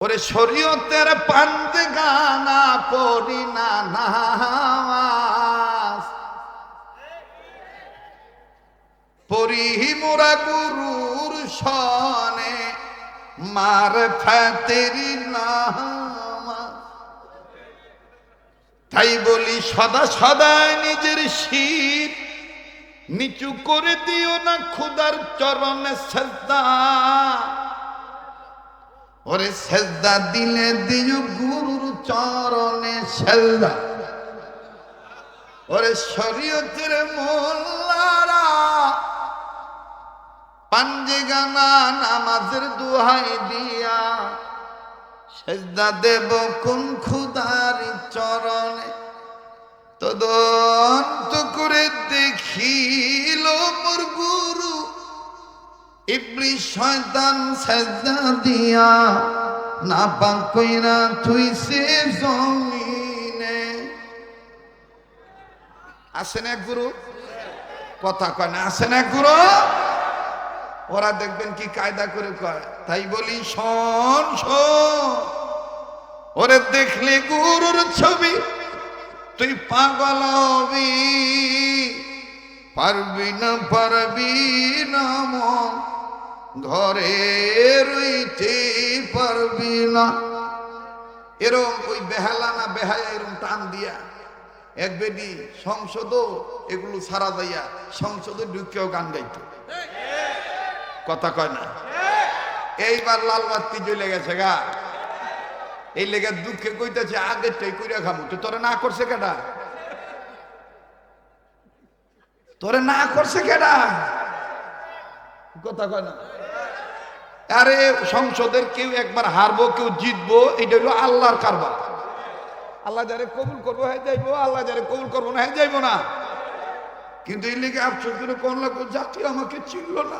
ওরে শরীয়তের পান্তে গানা পড়ি না নামাজ। পড়ি মোরা গুরুর সনে মার ফেতেরি নামাজ। তাই বলি, সদা সদায় নিজের শীত নিচু করে দিও না খুদার চরণে শ্রদ্ধা। ওরে সেজদা দিলে দিও গুরুর চরণে সেজদা। ওরে শরীয়তের মোল্লারা, পাঞ্জে গানা নামাজের দুহাই দিয়া সেজদা দেব কোন খুদারি চরণে। তদন্ত করে দেখিল মোর গুরু ইবলিশ শয়তান সাজদা দিয়া না পাকইরা তুই সে জমিনে আসেন এক গুরু? কথা কয় না আসেন এক গুরু? ওরা দেখবেন কি কায়দা করে কয়, তাই বলি, শোন শোন। ওরে দেখলে গুরুর ছবি, তুই পাগল হবি। পারবি না পারবি না মন। ঘরে রইতে পারবি না। এরম ওই বেহালা না বেহায়া এরম টান দিয়া এক বেদি সংসদ এগুলো সারা যাইয়া সংসদে ঢুকেও গান গাইত। কথা কয় না? এইবার লাল বাতি জ্বলে গেছে গা। এই লেগে দুঃখে কইতেছে আগের টাই কইরা খামু তো, তোরে না করছে কেডা? তোরে না করছে কেডা? কথা কয় না? আরে সংসদের কেউ একবার হারবো, কেউ জিতবো, এটা হলো আল্লাহর কারবার। আল্লাহ যারে কবুল করব হ্যাঁ যাইবো, আল্লাহ যারে কবুল করব না হ্যাঁ যাইবো না। কিন্তু এই লেগে আফসোস করে কোন লাগবো, জাতি আমাকে চিনল না।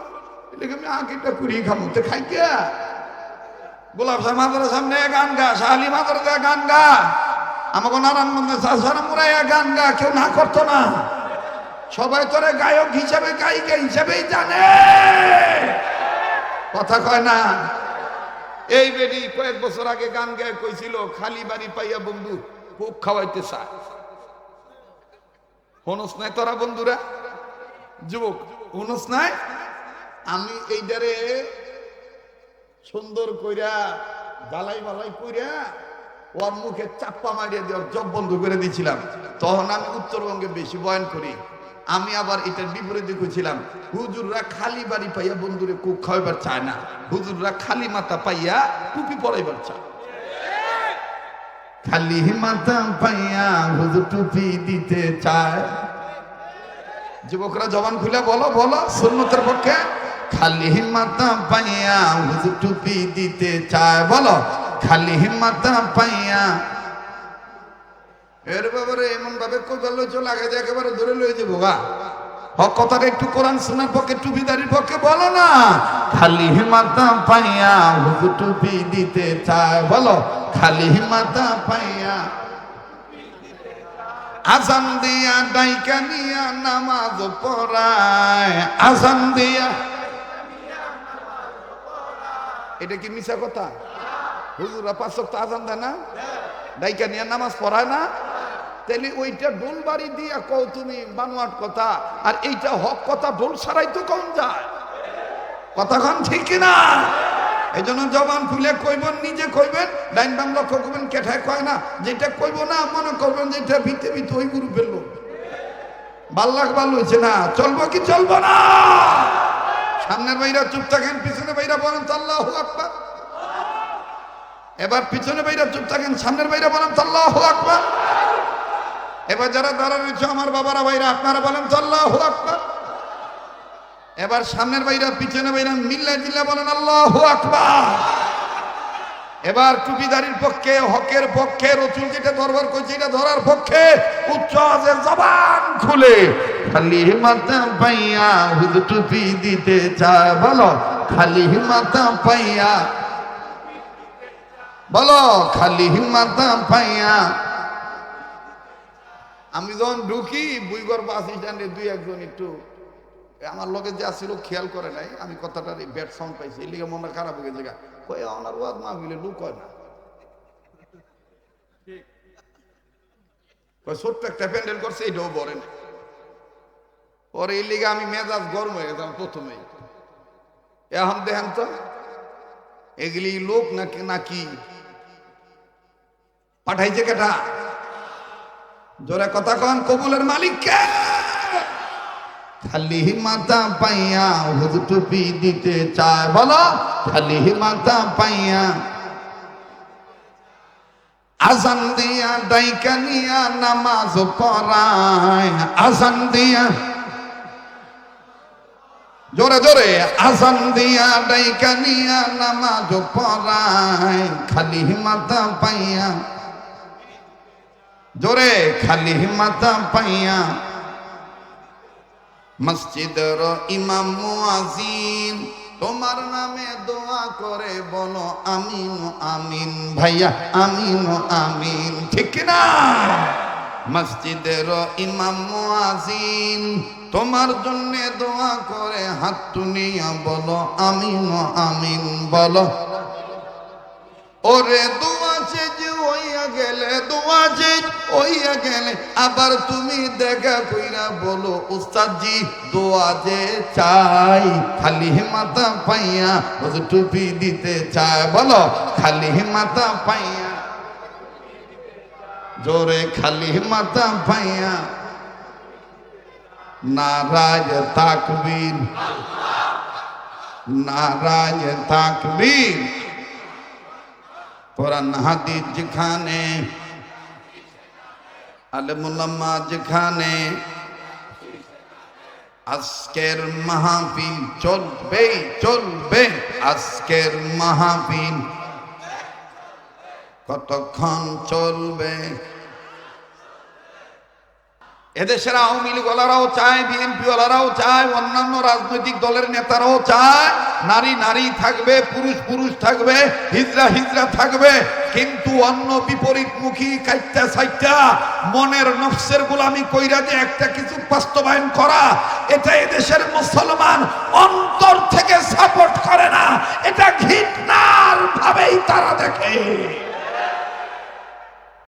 এই লেগে আমি আগেটা করিয়ে খামো তো খাই কে? গোলাপ সাহেব মাদার সামনে গান গা শাহালি মাদার গান গা। আমাকে নারায়ণগঞ্জে সাসারা মুরাইয়া গান গা, কেউ না করতো না। সবাই তোরে গায়ক হিসাবে, গায়িকা হিসাবেই জানে। কথা কয় না। এই বেডি কয়েক বছর আগে গান গায়ে কইছিল, খালি বাড়ি পাইয়া বন্ধু খুব খাওয়াইতে চায় হনস নাই তোরা বন্ধুরা? যুবক, হনস নাই? আমি এইটারে সুন্দর কইরা বালাই বালাই কইরা ওর মুখে চাপ্পা মারিয়া দিয়ে জব বন্ধ করে দিয়েছিলাম তখন আমি উত্তরবঙ্গে বেশি বয়ান করি। আমি আবার এটার বিপরীতে কইছিলাম হুজুররা খালি বাড়ি পাইয়া বন্ধুরে কুক খাওয়াইবার চায় না। হুজুররা খালি মাথা পাইয়া টুপি পরাইবার চায়। খালি মাথা পাইয়া হুজুর টুপি দিতে চায়। যুবকরা জবান খুলে বলো বলো, সুন্নতের পক্ষে। খালি মাথা পাইয়া হুজুর টুপি দিতে চায়। বলো, খালি মাথা পাইয়া এর ব্যাপারে এমন ভাবে কইবার লইছ, লাগে যে একেবারে ধরে লই যাব গা। হক একটু কোরআন শোনার পক্ষে, টুপিদারির পক্ষে বলো না। খালি মাথা পাইয়া হুজুর টুপি দিতে বলো। খালি মাথা পাইয়া আজান দিয়া ডাইকা নিয়া নামাজ পড়ায়। দিয়া এটা কি মিশা কথা? হুজুরা পাঁচ আজান দেয় না? ডাইকা নিয়া নামাজ পড়ায় না? তাহলে ওইটা ডোল বাড়ি দিয়া কও তুমি, বানোয়াট কথা। আর এইটা হক কথা ডোল ছাড়াই তো কম যায়। কথাক্ষণ ঠিক কিনা এই জন্য জবান খুলে কইবেন, নিজে কইবেন ডাইন বাম লক্ষ্য করবেন কেঠায় কয় না, যেটা কইব না, মনে করবেন যেটা ভিতে ভিতে ওই গুরু ফেলব ভালো লাখ ভালো হয়েছে না, চলবো কি চলবো না? সামনের বাইরা চুপ থাকেন, পিছনে বাইরা বলেন তো আল্লাহ আকবার। এবার পিছনে বাইরা চুপ থাকেন, সামনের বাইরা বলেন তো আল্লাহ আকবার। এবার যারা দাঁড়ানো রয়েছে আমার বাবারা, ভাইরা, আপনারা বলেন তো আল্লাহ আকবার। এবার সামনের বাইরা পিছনে বাইরা মিল্লা জিল্লা বলেন আল্লাহ আকবার। এবার টুপিদারির পক্ষে, হকের পক্ষে, রসুল যেটা দরবার করছে এটা ধরার পক্ষে উচ্চ আওয়াজে জবান খুলে খালি মাথা পাইয়া হুদ টুপি দিতে চায়, বলো খালি মাথা পাইয়া, বলো খালি মাথা পাইয়া আমি যখন ঢুকি, বুইগর বাস স্ট্যান্ডে দুই একজন একটু আমার লগে যে আসছিল খেয়াল করে নাই, আমি কথাটার ব্যাট সাউন্ড পাইছি। এই লিগে মনটা খারাপ হয়ে গেছে। কই আমার ওয়াজ না হইলে লুক হয় না। ছোট্ট একটা প্যান্ডেল করছে, এটাও বলে না। পরে এই লিগে আমি মেজাজ গরম হয়ে গেছিলাম প্রথমেই এখন দেখেন তো, এগুলি লোক নাকি নাকি? পাঠাইছে কেটা? জোরে কথা কন, কবুলের মালিক কে খালি মাথা পাইয়া হুদ টুপি দিতে চায়, বলো, খালি মাথা পাইয়া। আজান দিয়া ডাইকা নিয়া নামাজ পড়ায়, আজান দিয়া। জোরে জোরে, আজান দিয়া ডাইকা নিয়া নামাজ পড়ায়, খালি মাথা পাইয়া। জোরে, খালি মাথা পাইয়া। মসজিদের ইমাম মুয়াজিন তোমার নামে দোয়া করে বলো, আমিন আমিন ভাইয়া, আমিন আমিন। ঠিক না? মসজিদের ইমাম তোমার জন্য দোয়া করে হাত তুলিয়া বলো, আমিন আমিন বলো। ওরে দোয়া হইয়া গেলে দোয়া যে হইয়া গেলে। আবার তুমি দেখা কইরা বলো, উস্তাদজি, দোয়া যে চাই, খালি মাথা পাইয়া ওই যে টুপি দিতে চায় বলো, খালি মাথা পাইয়া। জোরে, খালি মাথা পাইয়া। নারাজ তাকবীর। নারাজ তাকবীর। কোরআন হাদিস যেখানে আলমুল্লামা যেখানে আজকের মাহফিল চলবে চলবে আজকের মাহফিল। কতক্ষণ চলবে? এদেশের আওয়ামী লীগওয়ালারাও চায়, বিএনপিওয়ালারাও চায়, অন্যান্য রাজনৈতিক দলের নেতারাও চায়, নারী নারী থাকবে, পুরুষ পুরুষ থাকবে হিজরা হিজরা থাকবে, কিন্তু অন্য বিপরীতমুখী কাইত্যা সাইত্যা মনের নফসের গুলামি কইরা যে একটা কিছু বাস্তবায়ন করা, এটা এদেশের মুসলমান অন্তর থেকে সাপোর্ট করে না, এটা ঘৃণার ভাবেই তারা দেখে।